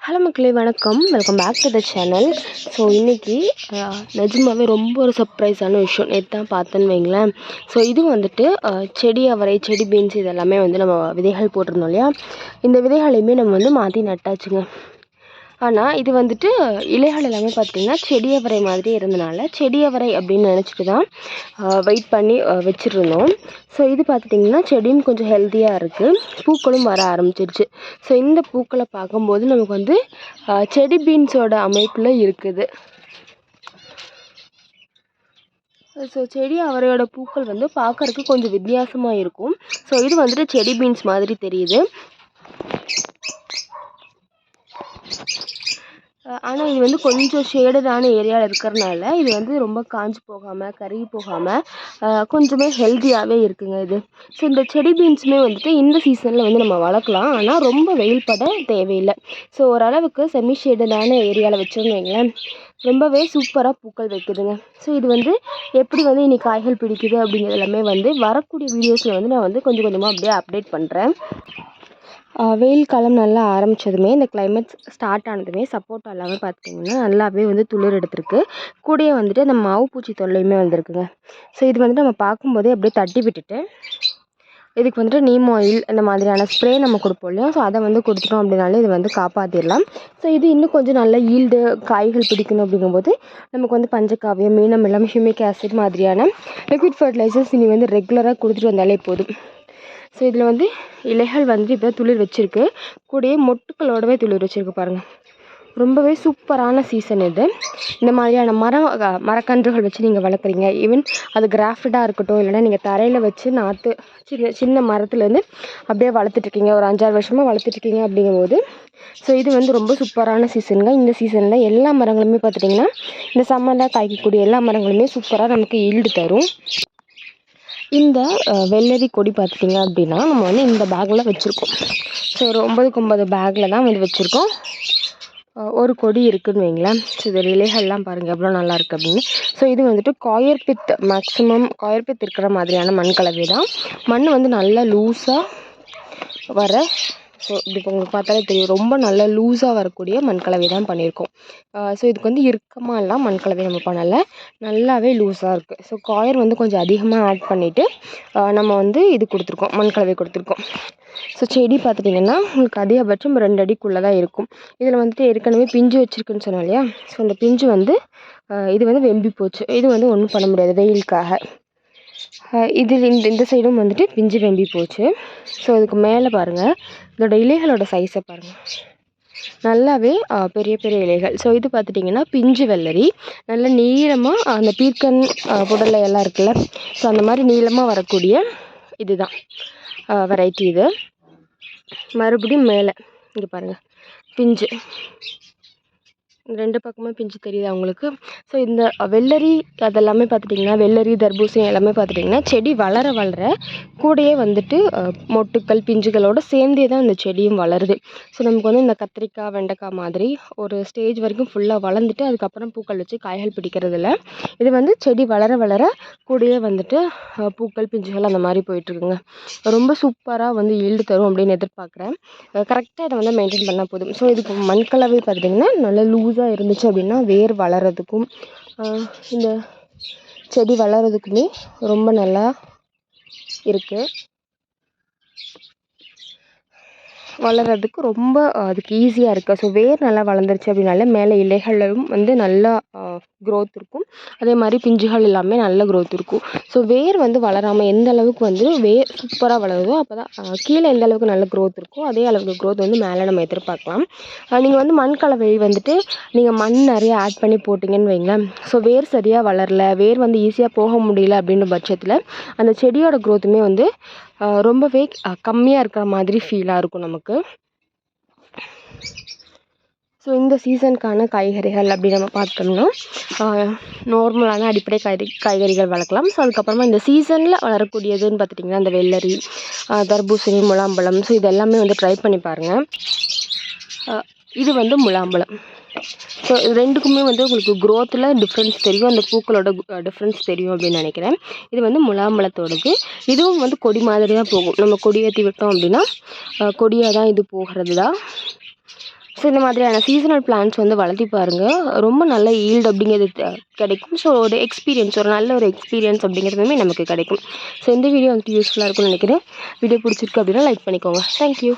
Hello மக்களே வணக்கம். Welcome back to the channel so இன்றைக்கி நிஜமாவே ரொம்ப ஒரு சர்ப்ரைஸான விஷயம். நேற்று தான் பார்த்தேன்னு வைங்களேன். ஸோ இது வந்துட்டு செடி அவரை செடி பீன்ஸ் இதெல்லாமே வந்து நம்ம விதைகள் போட்டிருந்தோம் இல்லையா? இந்த விதைகளையுமே நம்ம வந்து மாற்றி நட்டாச்சுங்க. ஆனால் இது வந்துட்டு இலைகள் எல்லாமே பார்த்திங்கன்னா செடியவரை மாதிரி இருந்தனால செடியவரை அப்படின்னு நினச்சிட்டு தான் வெயிட் பண்ணி வச்சுருந்தோம் வச்சிருந்தோம். ஸோ இது பார்த்துட்டிங்கன்னா செடியும் கொஞ்சம் ஹெல்த்தியாக இருக்குது பூக்களும் வர ஆரம்பிச்சிருச்சு. ஸோ இந்த பூக்களை பார்க்கும்போது நமக்கு வந்து செடி பீன்ஸோட அமைப்பில் இருக்குது. ஸோ செடி அவரையோட பூக்கள் வந்து பார்க்கறதுக்கு கொஞ்சம் வித்தியாசமாக இருக்கும். ஸோ இது வந்துட்டு செடி பீன்ஸ் மாதிரி தெரியுது. ஆனால் இது வந்து கொஞ்சம் ஷேடடான ஏரியாவில் இருக்கிறனால இது வந்து ரொம்ப காஞ்சு போகாமல் கருகி போகாமல் கொஞ்சமே ஹெல்த்தியாகவே இருக்குங்க இது. ஸோ இந்த செடி பீன்ஸுமே வந்துட்டு இந்த சீசனில் வந்து நம்ம வளர்க்கலாம். ஆனால் ரொம்ப வெயில் பட தேவையில்லை. ஸோ ஓரளவுக்கு செமி ஷேடடான ஏரியாவில் வச்சோம்னு வைங்களேன் ரொம்பவே சூப்பராக பூக்கள் வைக்குதுங்க. ஸோ இது வந்து எப்படி வந்து இன்னைக்கு காய்கள் பிடிக்குது அப்படிங்கிறது எல்லாமே வந்து வரக்கூடிய வீடியோஸில் வந்து நான் வந்து கொஞ்சம் கொஞ்சமாக அப்படியே அப்டேட் பண்ணுறேன் வெயில் காலம் நல்லா ஆரம்பித்ததுமே இந்த கிளைமேட் ஸ்டார்ட் ஆனதுமே சப்போட்டா எல்லாமே பார்த்திங்கன்னா நல்லாவே வந்து துளிர் எடுத்திருக்கு. கூடயே வந்துட்டு அந்த மாவு பூச்சி தொல்லையுமே வந்திருக்குங்க. ஸோ இது வந்துட்டு நம்ம பார்க்கும்போதே அப்படியே தட்டி விட்டுட்டு இதுக்கு வந்துட்டு நீம் ஆயில் இந்த மாதிரியான ஸ்ப்ரே நம்ம கொடுப்போம் இல்லையா? ஸோ அதை வந்து கொடுத்துட்டோம் அப்படின்னாலே இது வந்து காப்பாற்றிடலாம் ஸோ இது இன்னும் கொஞ்சம் நல்ல ஈல்டு காய்கள் பிடிக்கணும் அப்படிங்கும்போது நமக்கு வந்து பஞ்சகாவியம் மீனம் எல்லாம் ஹியூமிக் ஆசிட் மாதிரியான லிக்விட் ஃபர்டிலைசர்ஸ் இனி வந்து ரெகுலராக கொடுத்துட்டு வந்தாலே போதும். ஸோ இதில் வந்து இலைகள் வந்து இப்போ துளிர் வச்சுருக்கு. கூடயே மொட்டுக்களோடவே துளிர் வச்சுருக்கு பாருங்கள் ரொம்பவே சூப்பரான சீசன் இது. இந்த மாதிரியான மரம் மரக்கன்றுகள் வச்சு நீங்கள் வளர்க்குறீங்க. ஈவன் அது கிராஃப்டடாக இருக்கட்டும் இல்லைன்னா நீங்கள் தரையில் வச்சு நாற்று சின்ன சின்ன மரத்துலேருந்து அப்படியே வளர்த்துட்ருக்கீங்க. ஒரு அஞ்சாறு வருஷமாக வளர்த்துட்ருக்கீங்க அப்படிங்கும்போது. ஸோ இது வந்து ரொம்ப சூப்பரான சீசனுங்க இந்த சீசனில் எல்லா மரங்களுமே பார்த்துட்டிங்கன்னா இந்த சம்மரில் காய்க்கக்கூடிய எல்லா மரங்களுமே சூப்பராக நமக்கு ஈல்டு தரும். இந்த வெள்ளரி கொடி பார்த்துட்டிங்க அப்படின்னா நம்ம வந்து இந்த பேக்கில் வச்சுருக்கோம். ஸோ ஒரு ஒம்பதுக்கு ஒம்பது பேக்கில் தான் வந்து வச்சுருக்கோம். ஒரு கொடி இருக்குதுன்னு வைங்களேன். ஸோ இது இலைகள்லாம் பாருங்கள் எவ்வளோ நல்லா இருக்குது அப்படின்னு. ஸோ இது வந்துட்டு காயர்பித் மேக்ஸிமம் காயர்பித் இருக்கிற மாதிரியான மண் கலவை தான் மண் வந்து நல்லா லூஸாக வர ஸோ இப்படி உங்களுக்கு பார்த்தாலே தெரியும். ரொம்ப நல்ல லூஸாக வரக்கூடிய மண்கலவை தான் பண்ணியிருக்கோம். ஸோ இதுக்கு வந்து இறுக்கமாலாம் மண்கலவை நம்ம பண்ணலை. நல்லாவே லூஸாக இருக்குது ஸோ காயர் வந்து கொஞ்சம் அதிகமாக ஆட் பண்ணிவிட்டு நம்ம வந்து இது கொடுத்துருக்கோம். மண்கலவை கொடுத்துருக்கோம். ஸோ செடி பார்த்துட்டிங்கன்னா உங்களுக்கு அதிகபட்சம் ரெண்டு அடிக்குள்ளே தான் இருக்கும். இதில் வந்துட்டு ஏற்கனவே பிஞ்சு வச்சுருக்குன்னு சொன்னோம் இல்லையா? ஸோ அந்த பிஞ்சு வந்து இது வந்து வெம்பி போச்சு. இது வந்து ஒன்றும் பண்ண முடியாது வெயிலுக்காக. இதில் இது இந்த இந்த சைடும் வந்துட்டு பிஞ்சு வெம்பி போச்சு. ஸோ இதுக்கு மேலே பாருங்கள் இதோட இலைகளோட சைஸை பாருங்கள் நல்லாவே பெரிய பெரிய இலைகள். ஸோ இது பார்த்துட்டிங்கன்னா பிஞ்சு வெள்ளரி. நல்ல நீளமாக அந்த பீர்க்கன் புடலை எல்லாம் இருக்குல்ல? ஸோ அந்த மாதிரி நீளமாக வரக்கூடிய இதுதான். வெரைட்டி இது. மறுபடியும் மேலே. இங்கே பாருங்கள் பிஞ்சு. ரெண்டு பக்கமும் பிஞ்சு தெரியுது அவங்களுக்கு ஸோ இந்த வெள்ளரி அதெல்லாமே பார்த்துட்டிங்கன்னா வெள்ளரி தர்பூசணி எல்லாமே பார்த்துட்டிங்கன்னா செடி வளர வளர கூடையே வந்துட்டு மொட்டுக்கள் பிஞ்சுகளோடு சேர்ந்தே தான் இந்த செடியும் வளருது. ஸோ நமக்கு வந்து இந்த கத்திரிக்காய் வெண்டைக்காய் மாதிரி ஒரு ஸ்டேஜ் வரைக்கும் ஃபுல்லாக வளர்ந்துட்டு அதுக்கப்புறம் பூக்கள் வச்சு காய்கள் பிடிக்கிறது இது வந்து செடி வளர வளர கூடையே வந்துட்டு பூக்கள் பிஞ்சுகள் அந்த மாதிரி போயிட்டுருக்குங்க. ரொம்ப சூப்பராக வந்து ஈல்டு தரும் அப்படின்னு எதிர்பார்க்குறேன். கரெக்டாக இதை வந்து மெயின்டைன் பண்ணால் போதும். ஸோ இதுக்கு மண்கலவை பார்த்திங்கன்னா நல்லா லூஸாக இருந்துச்சு அப்படின்னா வேர் வளர்கிறதுக்கும் இந்த செடி வளர்கிறதுக்குமே ரொம்ப நல்லா இருக்குது வளர்கிறதுக்கு ரொம்ப அதுக்கு ஈஸியாக இருக்குது ஸோ வேர் நல்லா வளர்ந்துருச்சு அப்படின்னாலே மேலே இலைகளும் வந்து நல்லா க்ரோத் இருக்கும். அதே மாதிரி பிஞ்சுகள் எல்லாமே நல்ல க்ரோத் இருக்கும். ஸோ வேர் வந்து வளராமல் எந்த அளவுக்கு வந்து வேர் சூப்பராக வளருதோ அப்போ தான் கீழே எந்த அளவுக்கு நல்ல க்ரோத் இருக்கோ அதே அளவுக்கு க்ரோத் வந்து மேலே நம்ம எதிர்பார்க்கலாம். நீங்கள் வந்து மண் கலவை வந்துட்டு நீங்கள் மண் நிறைய ஆட் பண்ணி போட்டிங்கன்னு வைங்களேன் ஸோ வேர் சரியாக வளரல வேர் வந்து ஈஸியாக போக முடியல அப்படின்ற பட்சத்தில் அந்த செடியோட க்ரோத்துமே வந்து ரொம்பவே கம்மியாக இருக்கிற மாதிரி ஃபீலாக இருக்கும் நமக்கு. ஸோ இந்த சீசனுக்கான காய்கறிகள் அப்படி நம்ம பார்த்தோம்னா நார்மலான அடிப்படை காய்கறி காய்கறிகள் வளர்க்கலாம். ஸோ அதுக்கப்புறமா இந்த சீசனில் வளரக்கூடியதுன்னு பார்த்துட்டிங்கன்னா இந்த வெள்ளரி தர்பூசணி முலாம்பழம். ஸோ இது எல்லாமே வந்து ட்ரை பண்ணி பாருங்கள் இது வந்து முலாம்பழம். ஸோ இது ரெண்டுக்குமே வந்து உங்களுக்கு க்ரோத்தில் டிஃப்ரென்ஸ் தெரியும். அந்த பூக்களோட டிஃப்ரென்ஸ் தெரியும் அப்படின்னு நினைக்கிறேன். இது வந்து முலாம்பழத்தோடது. இதுவும் வந்து கொடி மாதிரி தான் போகும். நம்ம கொடி ஏற்றி விட்டோம் அப்படின்னா கொடியாக தான் இது போகிறது தான் ஸோ இந்த மாதிரியான சீசனல் பிளான்ஸ் வந்து வளர்த்தி பாருங்கள் ரொம்ப நல்ல ஈல்டு அப்படிங்கிறது கிடைக்கும். ஸோ ஒரு எக்ஸ்பீரியன்ஸ் ஒரு நல்ல ஒரு எக்ஸ்பீரியன்ஸ் அப்படிங்கிறதுமே நமக்கு கிடைக்கும். ஸோ இந்த வீடியோ வந்துட்டு யூஸ்ஃபுல்லாக இருக்கும்னு நினைக்கிறேன். வீடியோ பிடிச்சிருக்கு அப்படின்னா லைக் பண்ணிக்கோங்க. தேங்க்யூ